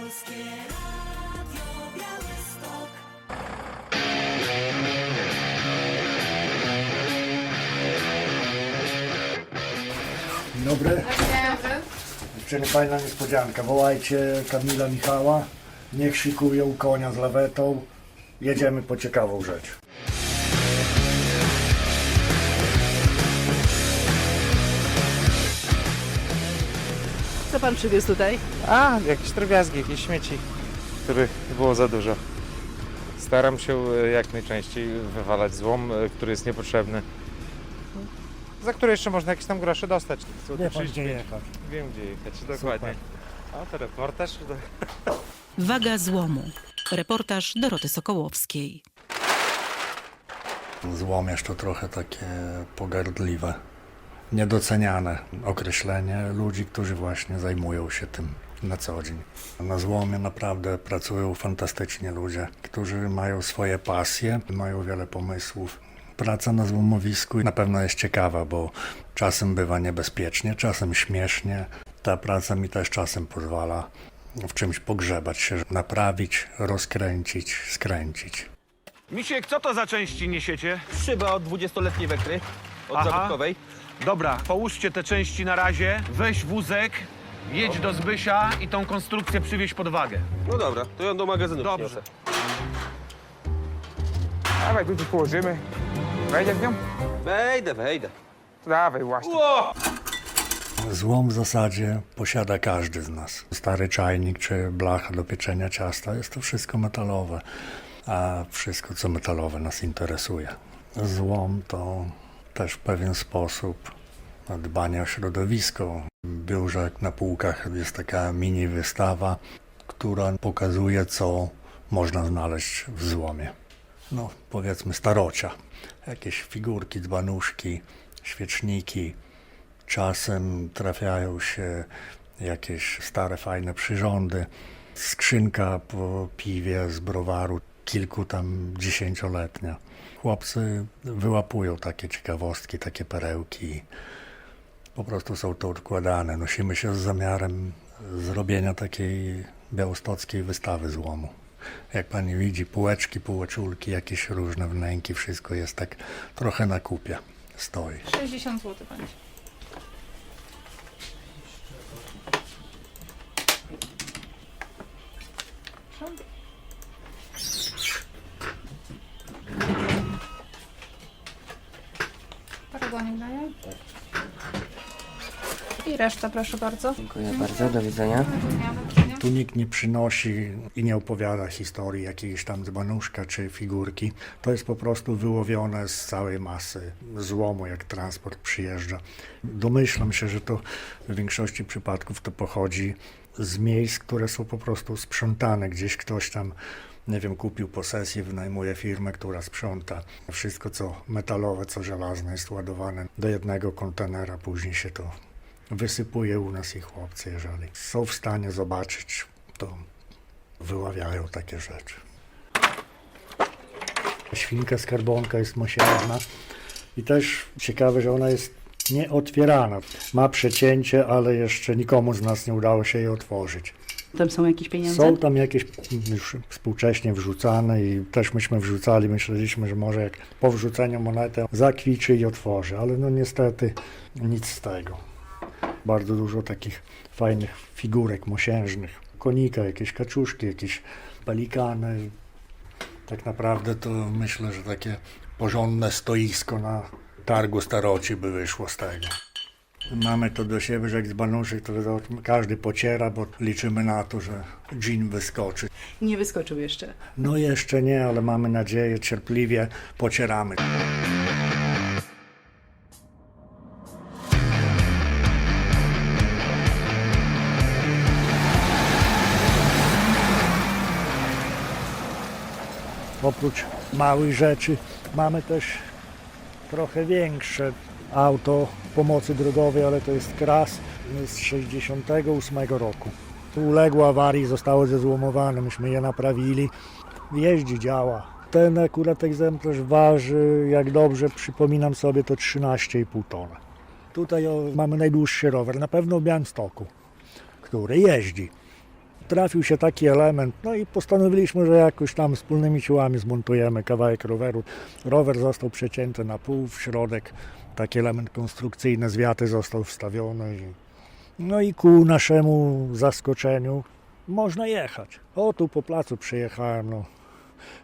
Polskie Radio Białystok. Dzień dobry. Dziewczyny, fajna niespodzianka. Wołajcie Kamila Michała. Niech szykują konia z lawetą. Jedziemy po ciekawą rzecz. Co pan przywiózł tutaj? A, jakieś drobiazgi, jakieś śmieci, których było za dużo. Staram się e, jak najczęściej wywalać złom, e, który jest niepotrzebny. Za który jeszcze można jakieś tam grosze dostać. Tu pan gdzie jechać. Wiem gdzie jechać, dokładnie. A to reportaż. Waga złomu. Reportaż Doroty Sokołowskiej. Złomierz to trochę takie pogardliwe, niedoceniane określenie ludzi, którzy właśnie zajmują się tym na co dzień. Na złomie naprawdę pracują fantastycznie ludzie, którzy mają swoje pasje, mają wiele pomysłów. Praca na złomowisku na pewno jest ciekawa, bo czasem bywa niebezpiecznie, czasem śmiesznie. Ta praca mi też czasem pozwala w czymś pogrzebać się, naprawić, rozkręcić, skręcić. Misiek, co to za części niesiecie? Szybę od 20-letniej wekry, od Aha. zabytkowej. Dobra, połóżcie te części na razie, weź wózek, jedź do Zbysia i tą konstrukcję przywieź pod wagę. No dobra, to ją do magazynu Dobrze. przyniosę. Dawaj, tu ci położymy. Wejdziesz w nią? Wejdę, wejdę. Dawaj, właśnie. Złom w zasadzie posiada każdy z nas. Stary czajnik czy blacha do pieczenia ciasta jest to wszystko metalowe, a wszystko co metalowe nas interesuje. Złom to też w pewien sposób dbanie o środowisko. W biurze na półkach jest taka mini wystawa, która pokazuje co można znaleźć w złomie. No powiedzmy starocia. Jakieś figurki, dzbanuszki, świeczniki, Czasem trafiają się jakieś stare, fajne przyrządy. Skrzynka po piwie z browaru, kilku tam dziesięcioletnia. Chłopcy wyłapują takie ciekawostki, takie perełki. Po prostu są to odkładane. Nosimy się z zamiarem zrobienia takiej białostockiej wystawy złomu. Jak pani widzi, półeczki, półeczulki, jakieś różne wnęki, wszystko jest tak trochę na kupie. Stoi. 60 zł będzie. Proszę. Paragonik daję. I reszta proszę bardzo. Dziękuję bardzo, widzenia. Do widzenia. Tu nikt nie przynosi i nie opowiada historii jakiejś tam dzbanuszka czy figurki. To jest po prostu wyłowione z całej masy złomu, jak transport przyjeżdża. Domyślam się, że to w większości przypadków to pochodzi z miejsc, które są po prostu sprzątane. Gdzieś ktoś tam, nie wiem, kupił posesję, wynajmuje firmę, która sprząta. Wszystko, co metalowe, co żelazne jest ładowane do jednego kontenera, później się to wysypuje u nas i chłopcy, jeżeli są w stanie zobaczyć, to wyławiają takie rzeczy. Świnka skarbonka jest mosiężna i też ciekawe, że ona jest nieotwierana. Ma przecięcie, ale jeszcze nikomu z nas nie udało się jej otworzyć. Tam są jakieś pieniądze? Są tam jakieś już współcześnie wrzucane i też myśmy wrzucali, myśleliśmy, że może jak po wrzuceniu monetę zakwiczy i otworzy, ale no niestety nic z tego. Bardzo dużo takich fajnych figurek mosiężnych, konika, jakieś kaczuszki, jakieś pelikany. Tak naprawdę to myślę, że takie porządne stoisko na targu staroci by wyszło z tego. Mamy to do siebie, że jak z banuszek to każdy pociera, bo liczymy na to, że dżin wyskoczy. Nie wyskoczył jeszcze. No jeszcze nie, ale mamy nadzieję, cierpliwie pocieramy. Oprócz małych rzeczy mamy też trochę większe auto pomocy drogowej, ale to jest kras z 68 roku. Uległo awarii, zostało zezłomowane, myśmy je naprawili. Jeździ, działa. Ten akurat egzemplarz waży, jak dobrze przypominam sobie, to 13,5 tony. Tutaj mamy najdłuższy rower, na pewno w Białymstoku, który jeździ. Trafił się taki element, no i postanowiliśmy, że jakoś tam wspólnymi siłami zmontujemy kawałek roweru. Rower został przecięty na pół, w środek taki element konstrukcyjny z został wstawiony. No i ku naszemu zaskoczeniu można jechać. O, tu po placu przyjechałem, no.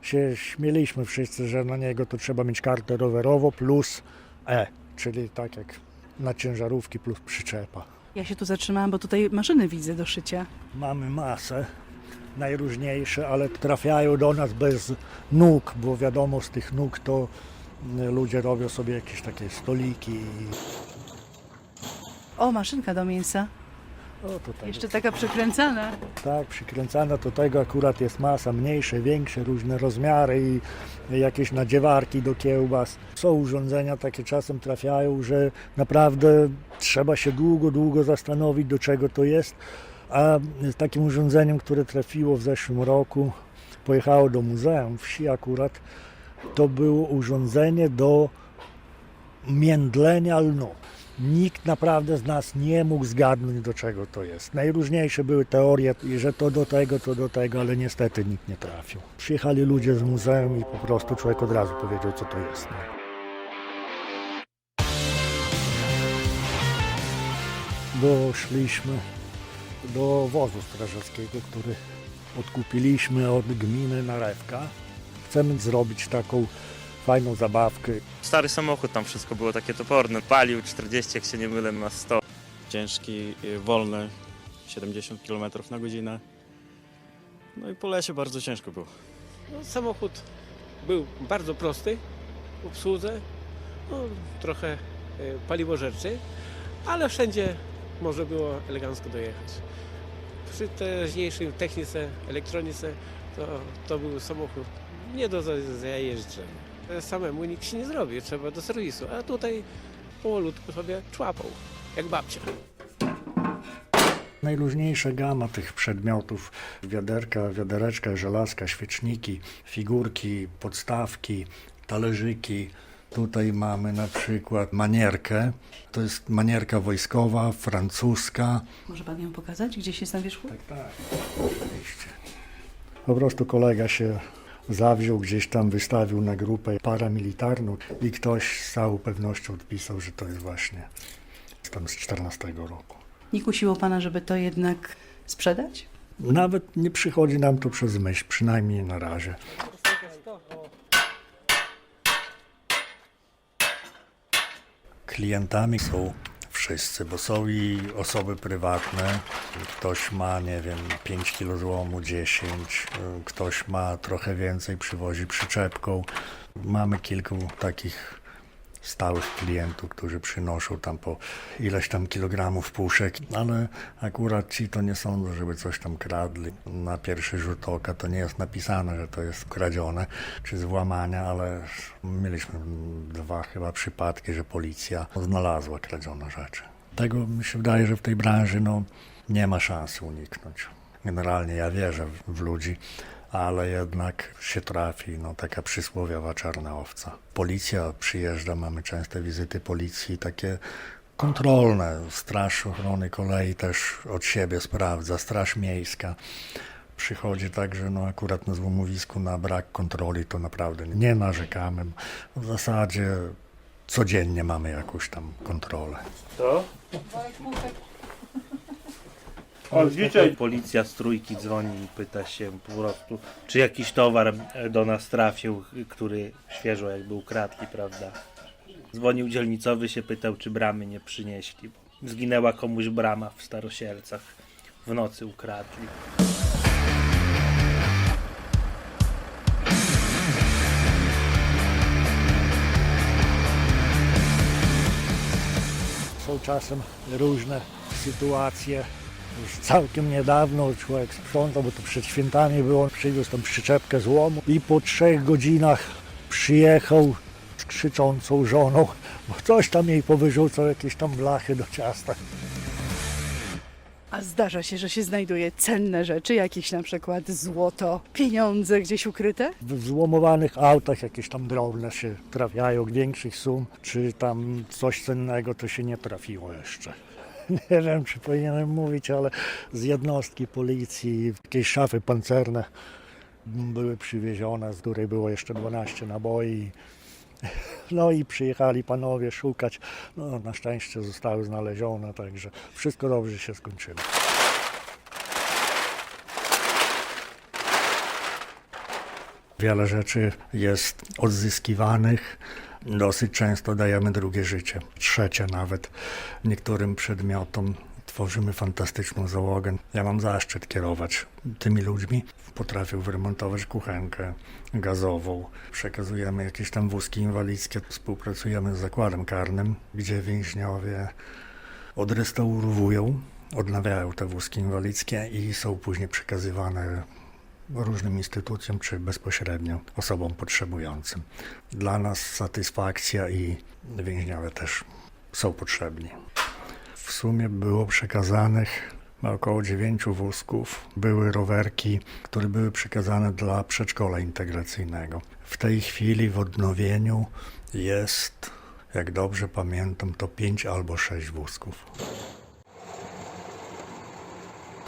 Się śmieliśmy wszyscy, że na niego to trzeba mieć kartę rowerową plus E, czyli tak jak na ciężarówki plus przyczepa. Ja się tu zatrzymałam, bo tutaj maszyny widzę do szycia. Mamy masę, najróżniejsze, ale trafiają do nas bez nóg, bo wiadomo z tych nóg to y, ludzie robią sobie jakieś takie stoliki. O, maszynka do mięsa. O, tutaj Jeszcze taka przekręcana. tak, przykręcana do tego akurat jest masa, mniejsze, większe, różne rozmiary i jakieś nadziewarki do kiełbas. Są urządzenia takie czasem trafiają, że naprawdę trzeba się długo, długo zastanowić do czego to jest. A takim urządzeniem, które trafiło w zeszłym roku, pojechało do muzeum wsi akurat, to było urządzenie do międlenia lnu. Nikt naprawdę z nas nie mógł zgadnąć, do czego to jest. Najróżniejsze były teorie, że to do tego, to do tego, ale niestety nikt nie trafił. Przyjechali ludzie z muzeum i po prostu człowiek od razu powiedział, co to jest. No. Doszliśmy do wozu strażackiego, który odkupiliśmy od gminy Narewka. Chcemy zrobić taką fajną zabawkę. Stary samochód, tam wszystko było takie toporne. Palił 40, jak się nie mylę, na 100. ciężki, y, wolny, 70 km na godzinę. No i po lesie bardzo ciężko było. No, samochód był bardzo prosty w obsłudze, no, trochę e, paliwożerczy, ale wszędzie można było elegancko dojechać. Przy teraźniejszej technice, elektronice to, to był samochód nie do za- zajeżdżenia. Samemu nikt się nie zrobi, trzeba do serwisu, a tutaj powolutku sobie człapał, jak babcia. Najróżniejsza gama tych przedmiotów, wiaderka, wiadereczka, żelazka, świeczniki, figurki, podstawki, talerzyki. Tutaj mamy na przykład manierkę. To jest manierka wojskowa, francuska. Może pan ją pokazać? Gdzieś jest na wierzchu? Tak, tak, oczywiście. Po prostu kolega się zawziął, gdzieś tam wystawił na grupę paramilitarną i ktoś z całą pewnością odpisał, że to jest właśnie tam z 14 roku. Nie kusiło pana, żeby to jednak sprzedać? Nawet nie przychodzi nam to przez myśl, przynajmniej na razie. Klientami są wszyscy, bo są i osoby prywatne. Ktoś ma, nie wiem, 5 kg złomu, 10, y, ktoś ma trochę więcej, przywozi przyczepką. Mamy kilku takich stałych klientów, którzy przynoszą tam po ileś tam kilogramów puszek, ale akurat ci to nie sądzę, żeby coś tam kradli. Na pierwszy rzut oka to nie jest napisane, że to jest kradzione czy złamania, ale mieliśmy dwa chyba przypadki, że policja znalazła kradzione rzeczy. Tego mi się wydaje, że w tej branży no, nie ma szansy uniknąć. Generalnie ja wierzę w ludzi, ale jednak się trafi no, taka przysłowiowa czarna owca. Policja przyjeżdża, mamy częste wizyty policji, takie kontrolne. Straż Ochrony Kolei też od siebie sprawdza, Straż Miejska. Przychodzi tak, że no akurat na złomowisku na brak kontroli to naprawdę nie narzekamy. W zasadzie codziennie mamy jakąś tam kontrolę. To? Dzisiaj policja z trójki dzwoni i pyta się po prostu, czy jakiś towar do nas trafił, który świeżo jakby ukradli, prawda? Dzwonił dzielnicowy, się pytał, czy bramy nie przynieśli. Bo zginęła komuś brama w Starosielcach. W nocy ukradli. Są czasem różne sytuacje. Już całkiem niedawno człowiek sprzątał, bo to przed świętami było, przywiózł tam przyczepkę złomu i po trzech godzinach przyjechał z krzyczącą żoną, bo coś tam jej powyrzucał, jakieś tam blachy do ciasta. A zdarza się, że się znajduje cenne rzeczy, jakieś na przykład złoto, pieniądze gdzieś ukryte? W złomowanych autach jakieś tam drobne się trafiają, większych sum, czy tam coś cennego to się nie trafiło jeszcze. nie wiem czy powinienem mówić, ale z jednostki policji jakieś szafy pancerne były przywiezione, z której było jeszcze 12 naboi. No i przyjechali panowie szukać. No, na szczęście zostały znalezione, także wszystko dobrze się skończyło. Wiele rzeczy jest odzyskiwanych. Dosyć często dajemy drugie życie, trzecie nawet. Niektórym przedmiotom tworzymy fantastyczną załogę. Ja mam zaszczyt kierować tymi ludźmi. Potrafię wyremontować kuchenkę gazową. Przekazujemy jakieś tam wózki inwalidzkie. Współpracujemy z zakładem karnym, gdzie więźniowie odrestaurowują, odnawiają te wózki inwalidzkie i są później przekazywane różnym instytucjom czy bezpośrednio osobom potrzebującym. Dla nas satysfakcja i więźniowie też są potrzebni. W sumie było przekazanych około dziewięciu wózków. Były rowerki, które były przekazane dla przedszkola integracyjnego. W tej chwili w odnowieniu jest, jak dobrze pamiętam, to pięć albo sześć wózków.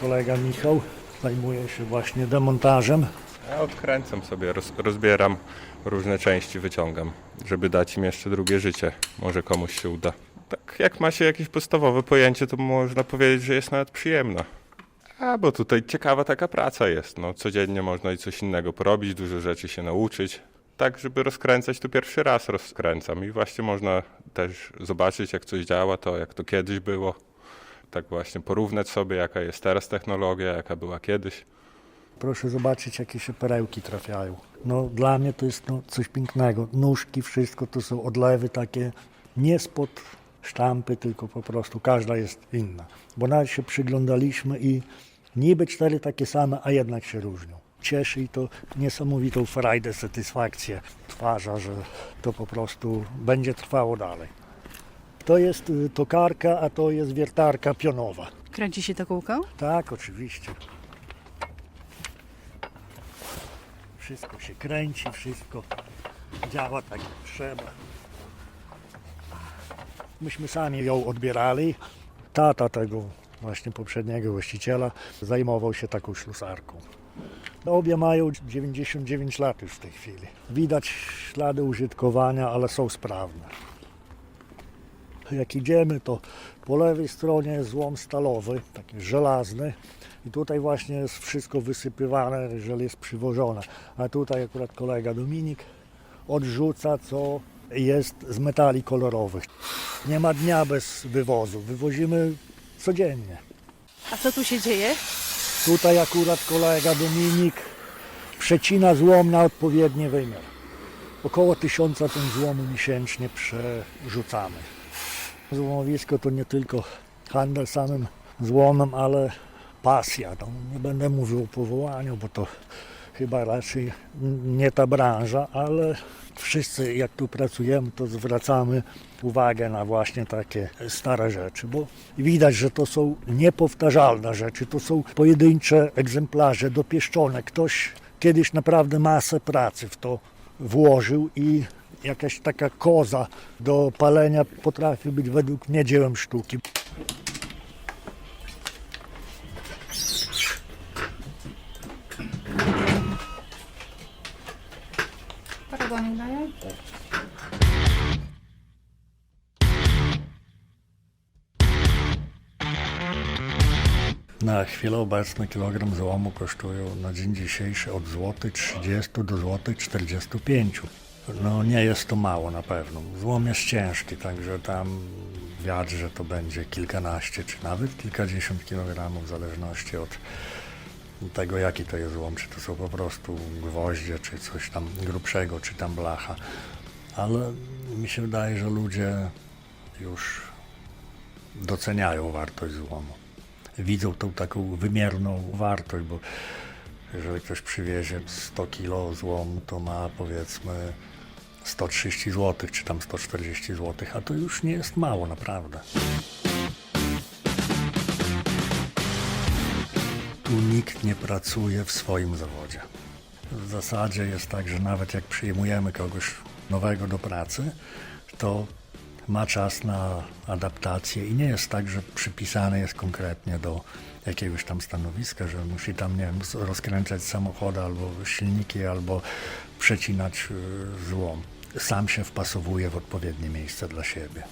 Kolega Michał zajmuje się właśnie demontażem. Ja odkręcam sobie, roz, rozbieram różne części, wyciągam, żeby dać im jeszcze drugie życie. Może komuś się uda. Tak jak ma się jakieś podstawowe pojęcie, to można powiedzieć, że jest nawet przyjemna. A bo tutaj ciekawa taka praca jest. No, codziennie można i coś innego porobić, dużo rzeczy się nauczyć. Tak, żeby rozkręcać, to pierwszy raz rozkręcam i właśnie można też zobaczyć, jak coś działa, to jak to kiedyś było. Tak właśnie porównać sobie, jaka jest teraz technologia, jaka była kiedyś. Proszę zobaczyć, jakie się perełki trafiają. No, dla mnie to jest no, coś pięknego. Nóżki, wszystko to są odlewy takie nie spod sztampy, tylko po prostu każda jest inna. Bo nawet się przyglądaliśmy i niby cztery takie same, a jednak się różnią. Cieszy i to niesamowitą frajdę, satysfakcję twarza, że to po prostu będzie trwało dalej. To jest y, tokarka, a to jest wiertarka pionowa. Kręci się to kółko? Tak, oczywiście. Wszystko się kręci, wszystko działa tak jak trzeba. Myśmy sami ją odbierali. Tata tego właśnie poprzedniego właściciela zajmował się taką ślusarką. Obie mają 99 lat już w tej chwili. Widać ślady użytkowania, ale są sprawne. Jak idziemy, to po lewej stronie jest złom stalowy, taki żelazny. I tutaj właśnie jest wszystko wysypywane, jeżeli jest przywożone. A tutaj akurat kolega Dominik odrzuca, co jest z metali kolorowych. Nie ma dnia bez wywozu. Wywozimy codziennie. A co tu się dzieje? Tutaj akurat kolega Dominik przecina złom na odpowiedni wymiar. Około tysiąca ton złomu miesięcznie przerzucamy. Złomowisko to nie tylko handel samym złomem, ale pasja. No, nie będę mówił o powołaniu, bo to chyba raczej nie ta branża, ale wszyscy jak tu pracujemy, to zwracamy uwagę na właśnie takie stare rzeczy, bo widać, że to są niepowtarzalne rzeczy, to są pojedyncze egzemplarze dopieszczone. Ktoś kiedyś naprawdę masę pracy w to włożył i jakaś taka koza do palenia potrafi być według mnie dziełem sztuki. Paragonik daje? Na chwilę obecną kilogram złomu kosztują na dzień dzisiejszy od złotych 30 do złotych 45. No nie jest to mało na pewno. Złom jest ciężki, także tam wiatr, że to będzie kilkanaście czy nawet kilkadziesiąt kilogramów w zależności od tego jaki to jest złom, czy to są po prostu gwoździe, czy coś tam grubszego, czy tam blacha. Ale mi się wydaje, że ludzie już doceniają wartość złomu widzą tą taką wymierną wartość, bo jeżeli ktoś przywiezie 100 kg złomu, to ma powiedzmy 130 zł, czy tam 140 zł, a to już nie jest mało naprawdę. Tu nikt nie pracuje w swoim zawodzie. W zasadzie jest tak, że nawet jak przyjmujemy kogoś nowego do pracy, to ma czas na adaptację i nie jest tak, że przypisany jest konkretnie do jakiegoś tam stanowiska, że musi tam, nie wiem, rozkręcać samochody albo silniki, albo przecinać y, złom. Sam się wpasowuje w odpowiednie miejsce dla siebie.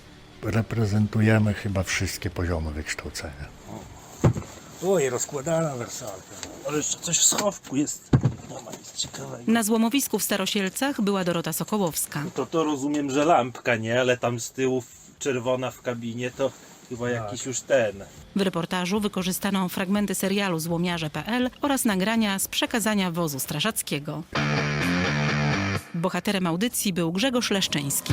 Reprezentujemy chyba wszystkie poziomy wykształcenia. Oj, rozkładana wersalka. Ale jeszcze coś w schowku jest. No, ciekawego. Na złomowisku w Starosielcach była Dorota Sokołowska. To to rozumiem, że lampka, nie? Ale tam z tyłu czerwona w kabinie to chyba jakiś już ten. W reportażu wykorzystano fragmenty serialu Złomiarze.pl oraz nagrania z przekazania wozu strażackiego. Bohaterem audycji był Grzegorz Leszczyński.